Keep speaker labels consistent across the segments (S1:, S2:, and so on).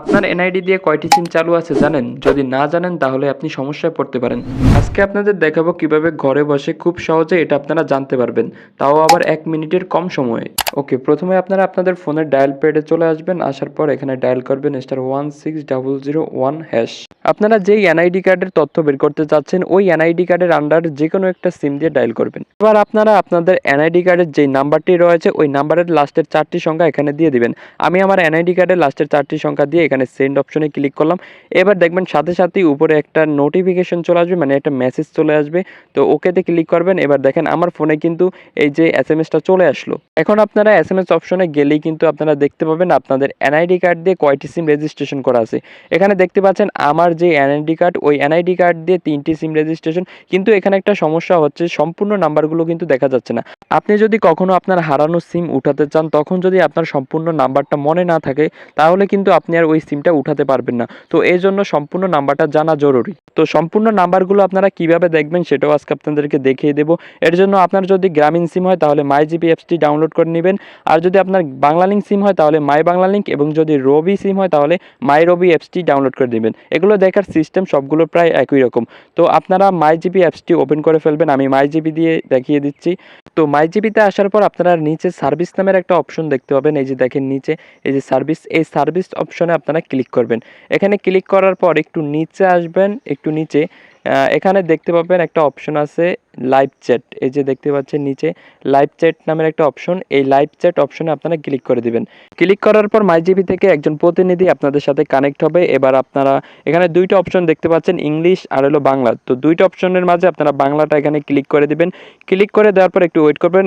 S1: আপনার এনআইডি দিয়ে কয়টি সিম চালু আছে জানেন? যদি না জানেন, তাহলে আপনি সমস্যায় পড়তে পারেন। আজকে আপনাদের দেখাবো কীভাবে ঘরে বসে খুব সহজে এটা আপনারা জানতে পারবেন। তাও আবার এক মিনিটের কম সময়ে। ওকে, প্রথমে আপনারা আপনাদের ফোনের ডায়াল প্যাডে চলে আসবেন। আসার পর এখানে ডায়াল করবেন star one six double zero one hash আপনারা যেই এনআইডি কার্ডের তথ্য বের করতে চাচ্ছেন, ওই এনআইডি কার্ডের আন্ডার যে কোনো একটা সিম দিয়ে ডায়াল করবেন। এবার আপনারা আপনাদের এনআইডি কার্ডের যেই নাম্বারটি রয়েছে, ওই নাম্বারের লাস্টের চারটি সংখ্যা এখানে দিয়ে দিবেন। আমি আমার এনআইডি কার্ডের লাস্টের চারটি সংখ্যা দিয়ে এখানে সেন্ড অপশনে ক্লিক করলাম। এবার দেখবেন সাথে সাথেই উপরে একটা নোটিফিকেশন চলে আসবে মানে একটা মেসেজ চলে আসবে। তো ওকেতে ক্লিক করবেন। এবার দেখেন আমার ফোনে কিন্তু এই যে এস এম এসটা চলে আসলো। এখন আপনারা এস এম এস অপশনে গেলেই কিন্তু আপনারা দেখতে পাবেন আপনাদের এনআইডি কার্ড দিয়ে কয়টি সিম রেজিস্ট্রেশন করা আছে। এখানে দেখতে পাচ্ছেন আমার যে এনআইডি কার্ড ওই এনআইডি কার্ড দিয়ে তিনটি সিম রেজিস্ট্রেশন কিন্তু এখানে একটা সমস্যা হচ্ছে, সম্পূর্ণ নাম্বারগুলো কিন্তু দেখা যাচ্ছে না। আপনি যদি কখনো আপনার হারানো সিম উঠাতে চান, তখন যদি আপনার সম্পূর্ণ নাম্বারটা মনে না থাকে, তাহলে কিন্তু আপনি আর সিমটা উঠাতে পারবেন না। তো এই জন্য সম্পূর্ণ নাম্বারটা জানা জরুরি। তো সম্পূর্ণ নাম্বারগুলো আপনারা কীভাবে দেখবেন সেটাও আজকে আপনাদেরকে দেখিয়ে দেবো। এর জন্য আপনার যদি গ্রামীণ সিম হয় তাহলে মাই জিপি অ্যাপসটি ডাউনলোড করে নেবেন। আর যদি আপনার বাংলা লিঙ্ক সিম হয় তাহলে মাই বাংলা লিঙ্ক এবং যদি রবি সিম হয় তাহলে মাই রবি অ্যাপসটি ডাউনলোড করে নেবেন এগুলো দেখার সিস্টেম সবগুলো প্রায় একই রকম। তো আপনারা মাই জিপি অ্যাপসটি ওপেন করে ফেলবেন। আমি মাই জিপি দিয়ে দেখিয়ে দিচ্ছি। তো মাই জিপিতে আসার পর আপনারা নিচে সার্ভিস নামের একটা অপশন দেখতে পাবেন। এই যে দেখেন নিচে, এই যে সার্ভিস এই সার্ভিস অপশনে আপনারা ক্লিক করবেন। এখানে ক্লিক করার পর একটু নিচে আসবেন, একটু নিচে এখানে দেখতে পাবেন একটা অপশন আছে লাইভ চ্যাট এই যে দেখতে পাচ্ছেন নিচে লাইভ চ্যাট নামের একটা অপশন এই লাইভ চ্যাট অপশনে আপনারা ক্লিক করে দিবেন। ক্লিক করার পর মাইজিবি থেকে একজন প্রতিনিধি আপনাদের সাথে কানেক্ট হবে। এবার আপনারা, এখানে দুইটা অপশন দেখতে পাচ্ছেন ইংলিশ আর হলো বাংলা। তো দুইটা অপশনের মাঝে আপনারা বাংলাটা এখানে ক্লিক করে দিবেন। ক্লিক করে দেওয়ার পর একটু ওয়েট করবেন।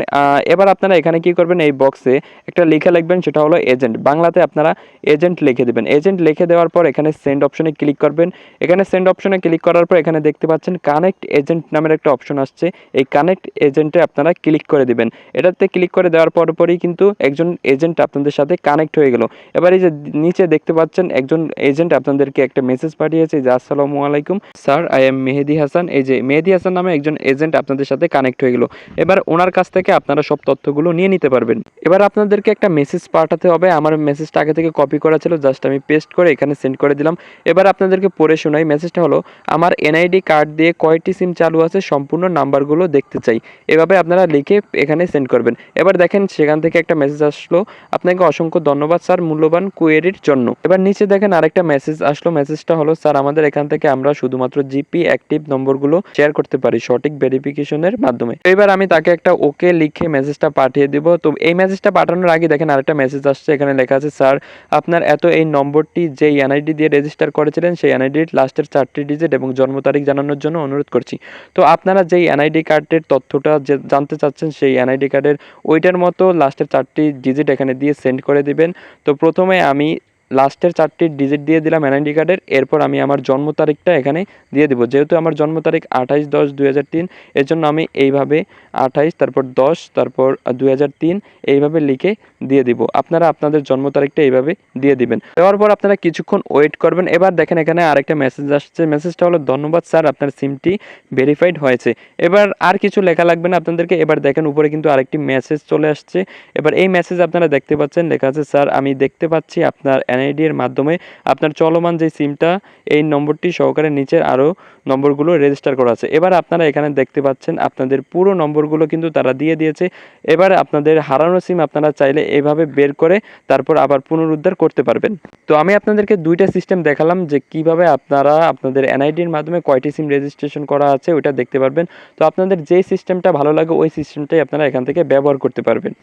S1: এবার আপনারা এখানে কি করবেন, এই বক্সে একটা লেখা লিখবেন, সেটা হলো এজেন্ট বাংলাতে আপনারা এজেন্ট লিখে দেবেন। এজেন্ট লিখে দেওয়ার পর এখানে সেন্ড অপশনে ক্লিক করবেন। এখানে সেন্ড অপশনে ক্লিক করার পর এখানে দেখতে পাচ্ছেন কানেক্ট এজেন্ট নামের একটা অপশন আসছে। এই কানেক্ট এজেন্টে আপনারা ক্লিক করে দিবেন। এটাতে ক্লিক করে দেওয়ার পরপরই কিন্তু একজন এজেন্ট আপনাদের সাথে কানেক্ট হয়ে গেল। এবার এই যে নিচে দেখতে পাচ্ছেন, একজন এজেন্ট আপনাদেরকে একটা মেসেজ পাঠিয়েছে যে, আসসালামু আলাইকুম। Sir I am Mehedi Hasan. এই যে মেহেদি হাসান নামে একজন এজেন্ট আপনাদের সাথে কানেক্ট হয়ে গেল। এবার ওনার কাছ থেকে আপনারা সব তথ্যগুলো নিয়ে নিতে পারবেন। এবার আপনাদেরকে একটা মেসেজ পাঠাতে হবে। আমার মেসেজটা আগে থেকে কপি করা ছিল জাস্ট আমি পেস্ট করে এখানে সেন্ড করে দিলাম। এবার আপনাদেরকে পড়ে শোনাই মেসেজটা হলো, আমার এনআইডি কার্ড দিয়ে কয়টি সিম চালু আছে? সম্পূর্ণ নাম্বারগুলো দেখতে চাই। এভাবে আপনারা লিখে এখানে সেন্ড করবেন। এবার দেখেন সেখান থেকে একটা মেসেজ আসলো। আপনাকে অসংখ্য ধন্যবাদ, স্যার, মূল্যবান কোয়েরির জন্য। এবার নিচে দেখেন আরেকটা মেসেজ আসলো। মেসেজটা হলো, স্যার, আমাদের এখান থেকে আমরা শুধুমাত্র জিপি অ্যাক্টিভ নম্বরগুলো শেয়ার করতে পারি সঠিক ভেরিফিকেশনের মাধ্যমে। তো এবার আমি তাকে একটা ওকে লিখে মেসেজটা পাঠিয়ে দিব। তো এই মেসেজটা পাঠানোর আগে দেখেন আরেকটা মেসেজ আসছে। এখানে লেখা আছে, স্যার, আপনার এত এই নম্বরটি যে এনআইডি দিয়ে রেজিস্টার করেছিলেন, সেই এনআইডির লাস্টের চারটি ডিজিট এবং জন্ম তারিখ জানানোর জন্য অনুরোধ করছি। তো আপনারা যেই এনআইডি কার্ডের তথ্যটা যে জানতে চাচ্ছেন সেই এনআইডি কার্ডের ওইটার মতো লাস্টের চারটি ডিজিট এখানে দিয়ে সেন্ড করে দিবেন। তো প্রথমে আমি লাস্টের চারটি ডিজিট দিয়ে দিলাম এনআইডি কার্ডের এরপর আমি আমার জন্ম তারিখটা এখানে দিয়ে দিব। যেহেতু আমার জন্ম তারিখ আঠাইশ দশ দুই হাজার তিন এর জন্য আমি এইভাবে আঠাইশ তারপর দশ, তারপর দুই হাজার তিন এইভাবে লিখে দিয়ে দিব। আপনারা আপনাদের জন্ম তারিখটা এইভাবে দিয়ে দিবেন। দেওয়ার পর আপনারা কিছুক্ষণ ওয়েট করবেন। এবার দেখেন এখানে আরেকটা মেসেজ আসছে। মেসেজটা হলো, ধন্যবাদ স্যার, আপনার সিমটি ভেরিফাইড হয়েছে। এবার আর কিছু লেখা লাগবে না আপনাদেরকে। এবার দেখেন উপরে কিন্তু আরেকটি মেসেজ চলে আসছে। এবার এই মেসেজ আপনারা দেখতে পাচ্ছেন। লেখা আছে, স্যার, আমি দেখতে পাচ্ছি আপনার এনআইডি এর মাধ্যমে আপনার চলমান যে সিমটা, এই নম্বরটি সহকারে নিচের আরও নম্বরগুলো রেজিস্টার করা আছে। এবার আপনারা এখানে দেখতে পাচ্ছেন আপনাদের পুরো নম্বরগুলো কিন্তু তারা দিয়ে দিয়েছে। এবার আপনাদের হারানো সিম আপনারা চাইলে এভাবে বের করে তারপর আবার পুনরুদ্ধার করতে পারবেন। তো আমি আপনাদেরকে দুইটা সিস্টেম দেখালাম যে কীভাবে আপনারা আপনাদের এনআইডির মাধ্যমে কয়টি সিম রেজিস্ট্রেশন করা আছে, ওইটা দেখতে পারবেন। তো আপনাদের যেই সিস্টেমটা ভালো লাগে, ওই সিস্টেমটাই আপনারা এখান থেকে ব্যবহার করতে পারবেন।